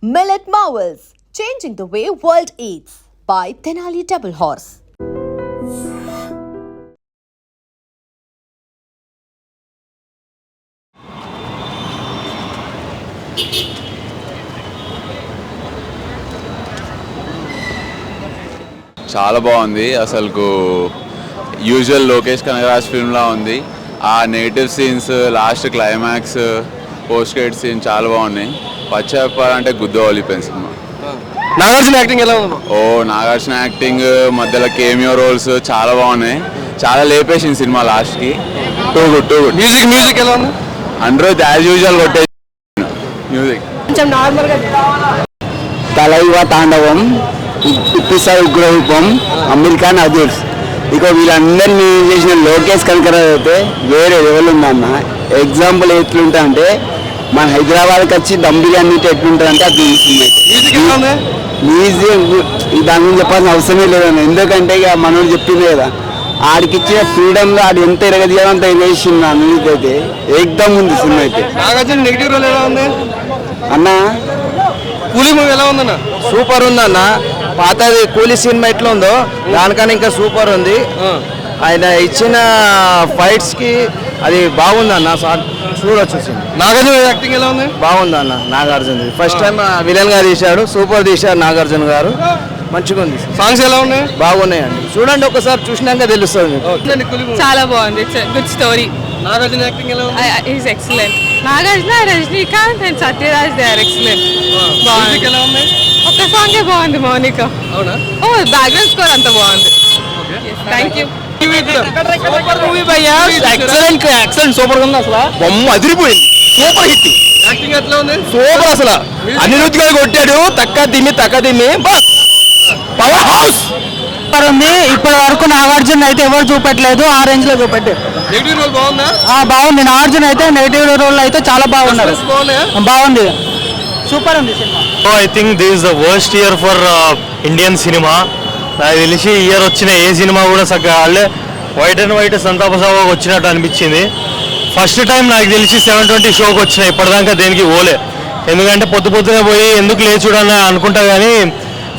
Millet Marvels, changing the way world eats by Tenali Double Horse. చాలా బాగుంది. అసలుకు usual Lokesh Kanagaraj ఫిల్మ్లా ఉంది. ఆ negative scenes last climax post credit scene చాలా బాగున్నాయి. పచ్చ చెప్పాలంటే గుద్దవలిపోయింది సినిమా. నాగార్జున యాక్టింగ్ ఎలా ఉంది? ఓ నాగార్జున యాక్టింగ్ మధ్యలో కేమియో రోల్స్ చాలా బాగున్నాయి. చాలా లేపేసింది సినిమా లాస్ట్కి. Too good too good music music ఎలా ఉంది? అందరూ యాజ్ యూజువల్ కొట్టే మ్యూజిక్ కొంచెం నార్మల్గా తలైవ తాండవం ఇప్పిసా ఉగ్రరూపం అమెరికన్ అదర్స్ ఇక వీళ్ళందరినీ చేసిన లోకేష్ కనకర అయితే వేరే లెవెల్ ఉందన్న. ఎగ్జాంపుల్ ఎట్లుంటా అంటే మన హైదరాబాద్కి వచ్చి దమ్ బిర్యానీ ఎట్లుంటుంది అంటే అది ఉంది? మ్యూజియం దాని గురించి చెప్పాల్సిన అవసరమే లేదన్న ఎందుకంటే ఇక మనోడు చెప్పింది కదా ఆడికి ఇచ్చిన ఫ్రీడమ్లో ఆడు ఎంత ఎరగదీయాలో అంత ఎగేసింది అన్నిటి అయితే. ఏకదమ్ ఉంది సినిమా అయితే. నెగిటివ్ రోల్ ఎలా ఉంది? అన్న? కూలీ మూవీ ఎలా ఉందన్న? సూపర్ ఉందన్న. పాతది కూలీ సినిమా ఎట్లా ఉందో దానికన్నా ఇంకా సూపర్ ఉంది. ఆయన ఇచ్చిన ఫైట్స్కి అది బాగుందన్న సా- చూడొచ్చు నాగార్జున యాక్టింగ్ ఎలా ఉంది? బాగుందన్న నాగార్జున ఫస్ట్ టైం విలన్గా తీశాడు సూపర్ తీశాడు నాగార్జున గారు. మంచిగా ఉంది. సాంగ్స్ ఎలా ఉన్నాయి? బాగున్నాయండి చూడండి ఒకసారి చూసినాక తెలుస్తుంది చాలా బాగుంది. It's good story Nagarjuna acting ఎలా ఉంది? Is excellent Nagarjuna Rajinikanth and Sathyaraj they are excellent బాగుంది. ఎలా ఉంది? ఒక్క సాంగే బాగుంది మౌనిక. అవునా? ఓ బ్యాక్గ్రౌండ్ స్కోర్ అంత బాగుంది. థ్యాంక్ యూ సూపర్ మూవీ భయ్యా. ఎక్సలెంట్ ఎక్సలెంట్ సూపర్ ఉంది అసలు. బొమ్మ అదిరిపోయింది. Super hit. యాక్టింగ్ ఎట్లా ఉంది? సూపర్ అసలు. అనిరుద్ధ్ గారు కొట్టాడు. తక్క దిమ్మి తక్క దిమ్మి. పవర్ హౌస్ ఉంది. ఇప్పటి వరకు నాగార్జున అయితే ఎవరు చూపెట్టలేదు ఆ రేంజ్లో చూపెట్టారు. నెగిటివ్ రోల్ బాగుందా? ఆ బాగుంది. నాగార్జున అయితే నెగిటివ్ రోల్ అయితే చాలా బాగున్నారు. బాగుంది. సూపర్ ఉంది cinema. I think this is the worst year for Indian cinema నాకు తెలిసి ఇయర్ వచ్చిన ఏ సినిమా కూడా చక్కగా వాళ్ళే వైట్ అండ్ వైట్ సంతాప సభకు వచ్చినట్టు అనిపించింది. ఫస్ట్ టైం నాకు తెలిసి సెవెన్ ట్వంటీ షోకి వచ్చిన ఇప్పటిదాకా దేనికి పోలే. ఎందుకంటే పొద్దు పొద్దునే పోయి ఎందుకు లేచుడని అనుకుంటా కానీ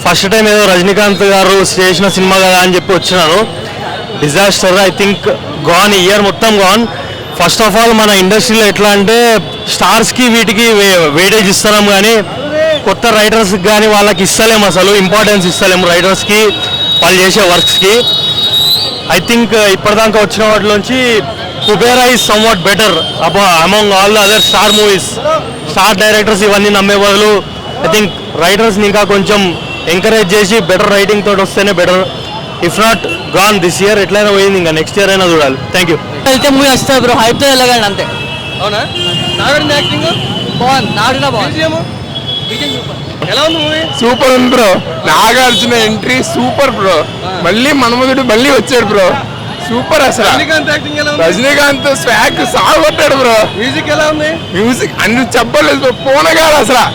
ఫస్ట్ టైం ఏదో రజనీకాంత్ గారు చేసిన సినిమా కదా అని చెప్పి వచ్చినాను. Disaster I think gone year మొత్తం గాన్ ఫస్ట్ ఆఫ్ ఆల్ మన ఇండస్ట్రీలో ఎట్లా అంటే స్టార్స్కి వీటికి వెయిటేజ్ ఇస్తున్నాం కానీ కొత్త రైటర్స్కి కానీ వాళ్ళకి ఇస్తలేము అసలు ఇంపార్టెన్స్ ఇస్తలేము రైటర్స్కి వాళ్ళు చేసే వర్క్స్కి. ఐ థింక్ ఇప్పటిదాకా వచ్చిన వాటిలోంచి Kubera is some what better above among all the other star movies star directors ఇవన్నీ నమ్మే బదులు ఐ థింక్ రైటర్స్ని ఇంకా కొంచెం ఎంకరేజ్ చేసి బెటర్ రైటింగ్ తోటి వస్తేనే better if not gone this year ఎట్లయినా పోయింది ఇంకా నెక్స్ట్ ఇయర్ అయినా చూడాలి. థ్యాంక్ యూ వెళ్తే మూవీ వస్తుంది బ్రో హైప్తో వెళ్ళగండి అంతే. అవునా? నాగార్జున యాక్టింగ్ బాగుంది నాగార్జున బాగుంది. సూపర్ ఉంది bro Nagarjuna entry super bro మళ్ళీ మన్మధుడు మళ్ళీ వచ్చాడు బ్రో సూపర్ అసలు. రజనీకాంత్ స్వాగ్ సాగొట్టాడు బ్రో మ్యూజిక్ ఎలా ఉంది? మ్యూజిక్ అన్ని చెప్పలేదు పోనగాడు అసలు.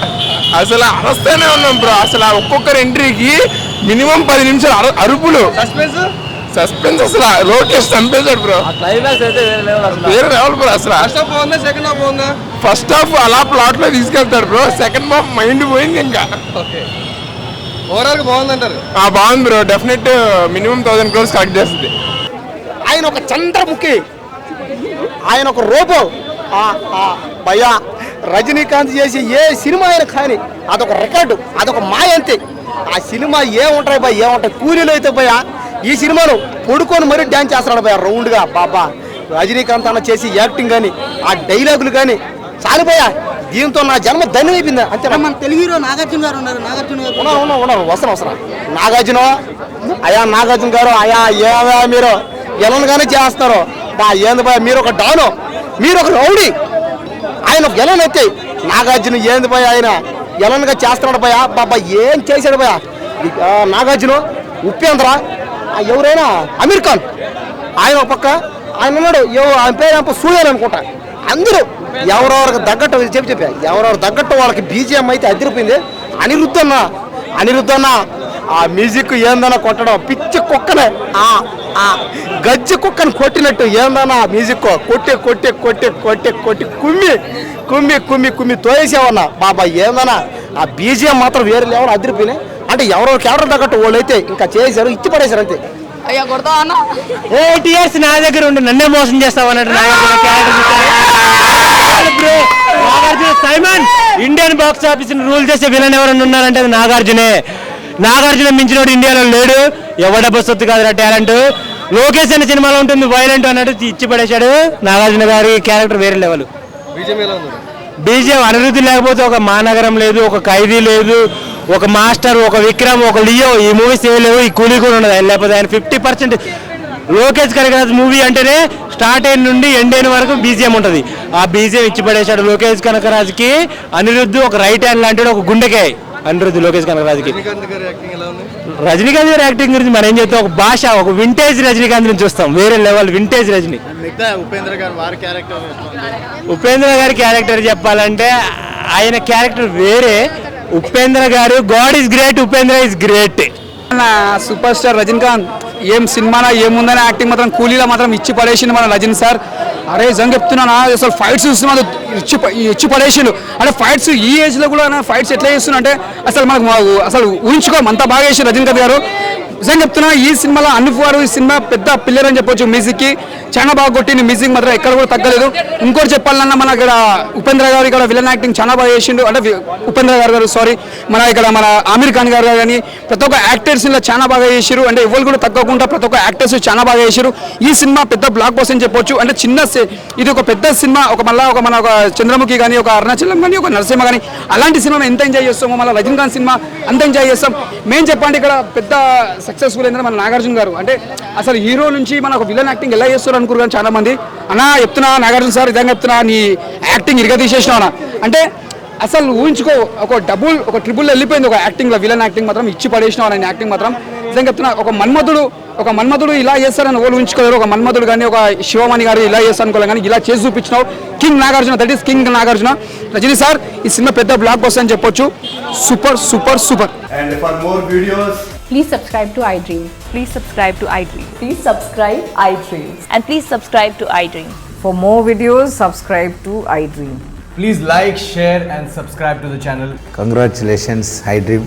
అసలు అరస్తూనే ఉన్నాం బ్రో అసలు ఒక్కొక్కరి ఎంట్రీకి మినిమం పది నిమిషాలు అరు- అరుపులు. సస్పెన్స్ సస్పెన్స్ అసలు. లోకేష్ చంపేశాడు బ్రో. వేరే లెవెల్ బ్రో అసలు. ఫస్ట్ హాఫ్ బాగుందా సెకండ్ హాఫ్ బాగుందా? ఫస్ట్ హాఫ్ అలా ప్లాట్లో తీసుకెళ్తాడు బ్రో. సెకండ్ హాఫ్ మైండ్ పోయింది ఇంకా. ఓకే ఓవరాల్ బాగుందంటారు ఆ బాగుంది bro. Definite minimum thousand crores collect చేస్తుంది. ఆయన ఒక చంద్రముఖి. ఆయన ఒక రోబో. భయ్యా రజనీకాంత్ చేసి ఏ సినిమా అయినా కానీ అదొక రికార్డు అదొక మాయ అంతే ఆ సినిమా ఏముంటాయి భయ ఏముంటాయి కూలీలు అయితే భయ్యా ఈ సినిమాలో పడుకొని మరీ డ్యాన్స్ చేస్తున్నాడు భయ్యా రౌండ్గా బాబా. రజనీకాంత్ అన్న చేసి యాక్టింగ్ కానీ ఆ డైలాగులు కానీ చాలు భయ్యా. దీంతో నా జన్మ ధన్యమైపోయింది అంతే మన తెలుగు హీరో నాగార్జున గారు ఉన్నారు. నాగార్జున గారు ఉన్నారు ఉన్నారు ఉన్నారు వస్తాను వస్తాను నాగార్జున అయా నాగార్జున గారు అయా ఏవా మీరు? ఎలనగానే చేస్తారు బా ఏంది బా మీరు ఒక డాను మీరు ఒక రౌడీ. ఆయన ఎలన్ అయితే నాగార్జున ఏంది భయ ఆయన? ఎలన్గా చేస్తున్నాడు భయ బాబా ఏం చేశాడు భయ నాగార్జున ఉపేంద్ర ఆ ఎవరైనా అమీర్ ఖాన్ ఆయన ఒక పక్క ఆయన ఉన్నాడు ఆయన పేరు ఏమో సూర్యన్ అనుకుంటా. అందరూ ఎవరెవరికి తగ్గట్టు చెప్పి చెప్పా ఎవరెవరు తగ్గట్టు వాళ్ళకి బీజిఎం అయితే అదిరిపోయింది. అనిరుద్ధన్న అనిరుద్ధన్న ఆ మ్యూజిక్ ఏందన్నా కొట్టడం పిచ్చి కుక్కనే. ఆ ఆ. గజ్జి కుక్కని కొట్టినట్టు ఏందన్నా ఆ మ్యూజిక్? కొట్టి కొట్టి కొట్టి కొట్టి కొట్టి కుమ్మి కుమ్మి కుమ్మి కుమ్మి తోయేసేవన్నా. బాబా ఏందన్నా? ఆ బీజిఎం మాత్రం వేరే లెవెల్ అదిరిపోయినాయి. అంటే ఎవరో కేవలం తగ్గట్టు వాళ్ళు అయితే ఇంకా చేశారు ఇచ్చి పడేశారు అంతే. ఎయిట్ ఇయర్స్ నా దగ్గర ఉండి నన్నే మోసం చేస్తావు అన్నట్టు Nagarjuna character bro Nagarjuna Simon Indian box office rule చేసే విలన్ ఎవరైనా ఉన్నారంటే అది నాగార్జునే. నాగార్జున మించినోడు ఇండియాలో లేడు ఎవడ సొత్తు కాదు టాలెంట్. లోకేష్ అనే సినిమాలో ఉంటుంది వైలెంట్ అన్నట్టు ఇచ్చి పడేశాడు. నాగార్జున గారి క్యారెక్టర్ వేరే లెవెల్. బీజేపీ అనిరుద్ధి లేకపోతే ఒక మానగరం లేదు ఒక ఖైదీ లేదు ఒక మాస్టర్ ఒక విక్రమ్ ఒక లియో ఈ మూవీస్ ఏవి లేవు ఈ కూలీ కూడా ఉండదు ఆయన లేకపోతే ఆయన fifty percent Lokesh Kanagaraj movie అంటేనే స్టార్ట్ అయిన నుండి ఎండ్ అయిన వరకు బీజిఎం ఉంటుంది. ఆ బీజిఎం ఇచ్చి పడేశాడు లోకేష్ కనకరాజ్కి. అనిరుద్ధ్ ఒక రైట్ హ్యాండ్ లాంటి ఒక గుండెకాయ. అనిరుద్ధ్ లోకేష్ కనకరాజ్కి. రజనీకాంత్ గారి యాక్టింగ్ గురించి మనం ఏం చెప్తాం? ఒక భాష ఒక వింటేజ్ రజనీకాంత్ నుంచి చూస్తాం వేరే లెవెల్ వింటేజ్ రజనీ. ఉపేంద్ర గారి క్యారెక్టర్ చెప్పాలంటే ఆయన క్యారెక్టర్ వేరే. Upendra garu god is great Upendra is great. Super star Rajinikanth ఏం సినిమానా ఏముందని యాక్టింగ్ మాత్రం కూలీలో మాత్రం ఇచ్చి పడేసింది మన రజనీ సార్. అరే జంగ్ చెప్తున్నానా అసలు ఫైట్స్ చూస్తున్నా ఇచ్చి ఇచ్చి పడేసిండు. అంటే ఫైట్స్ ఈ ఏజ్లో కూడా ఫైట్స్ ఎట్లా చేస్తున్నా అంటే అసలు మనకు అసలు ఊహించుకోం అంత బాగా వేసి రజనీకాంత్ గారు. నిజం చెప్తున్నా ఈ సినిమాలో అనుపు గారు ఈ సినిమా పెద్ద పిల్లర్ అని చెప్పొచ్చు మ్యూజిక్కి చాలా బాగా కొట్టింది మ్యూజిక్ మాత్రం ఎక్కడ కూడా తగ్గలేదు. ఇంకోటి చెప్పాలన్నా మన ఇక్కడ ఉపేంద్ర గారు ఇక్కడ విలన్ యాక్టింగ్ చాలా బాగా చేసిండు. అంటే ఉపేంద్ర గారు గారు సారీ మన ఇక్కడ మన ఆమీర్ ఖాన్ గారు కానీ ప్రతి ఒక్క యాక్టర్స్ ఇలా చాలా బాగా చేసిరు అంటే ఎవరు కూడా తగ్గకుండా ప్రతి ఒక్క యాక్టర్స్ చాలా బాగా చేసిరు ఈ సినిమా పెద్ద బ్లాక్ బస్ అని చెప్పొచ్చు. అంటే చిన్న ఇది ఒక పెద్ద సినిమా ఒక మళ్ళీ ఒక మన ఒక చంద్రముఖి కానీ ఒక అరుణాచలం కానీ ఒక నరసింహ కానీ అలాంటి సినిమా ఎంత ఎంజాయ్ చేస్తామో మళ్ళీ రజనీకాంత్ సినిమా అంత ఎంజాయ్ చేస్తాం. మేము చెప్పండి ఇక్కడ పెద్ద సక్సెస్ఫుల్ అయిందని మన నాగార్జున గారు. అంటే అసలు హీరో నుంచి మన ఒక విలన్ యాక్టింగ్ ఎలా చేస్తారు అనుకున్నారు కానీ చాలా మంది అన్నా చెప్తున్నా నాగార్జున సార్ ఇదంగా చెప్తున్నా నీ యాక్టింగ్ ఇరగ తీసేసినావు అంటే అసలు ఊహించుకో ఒక డబుల్ ఒక ట్రిపుల్ వెళ్ళిపోయింది ఒక యాక్టింగ్లో విలన్ యాక్టింగ్ మాత్రం ఇచ్చి పడేసిన ఆయన యాక్టింగ్ మాత్రం. నిజంగా చెప్తున్నా ఒక మన్మధుడు ఒక మన్మధుడు ఇలా చేస్తారని వాళ్ళు ఊహించుకోలేరు ఒక మన్మధుడు కానీ ఒక శివమణి గారు ఇలా చేస్తారు అనుకోలేదు కానీ ఇలా చేసి చూపించినావు king Nagarjuna that is king Nagarjuna Rajini sir ఈ సినిమా పెద్ద బ్లాక్ బస్ అని చెప్పొచ్చు super super super And for more videos, Please subscribe to iDream. Please subscribe to iDream. Please subscribe iDreams. And please subscribe to iDream. For more videos, subscribe to iDream. Please like share and subscribe to the channel congratulations iDream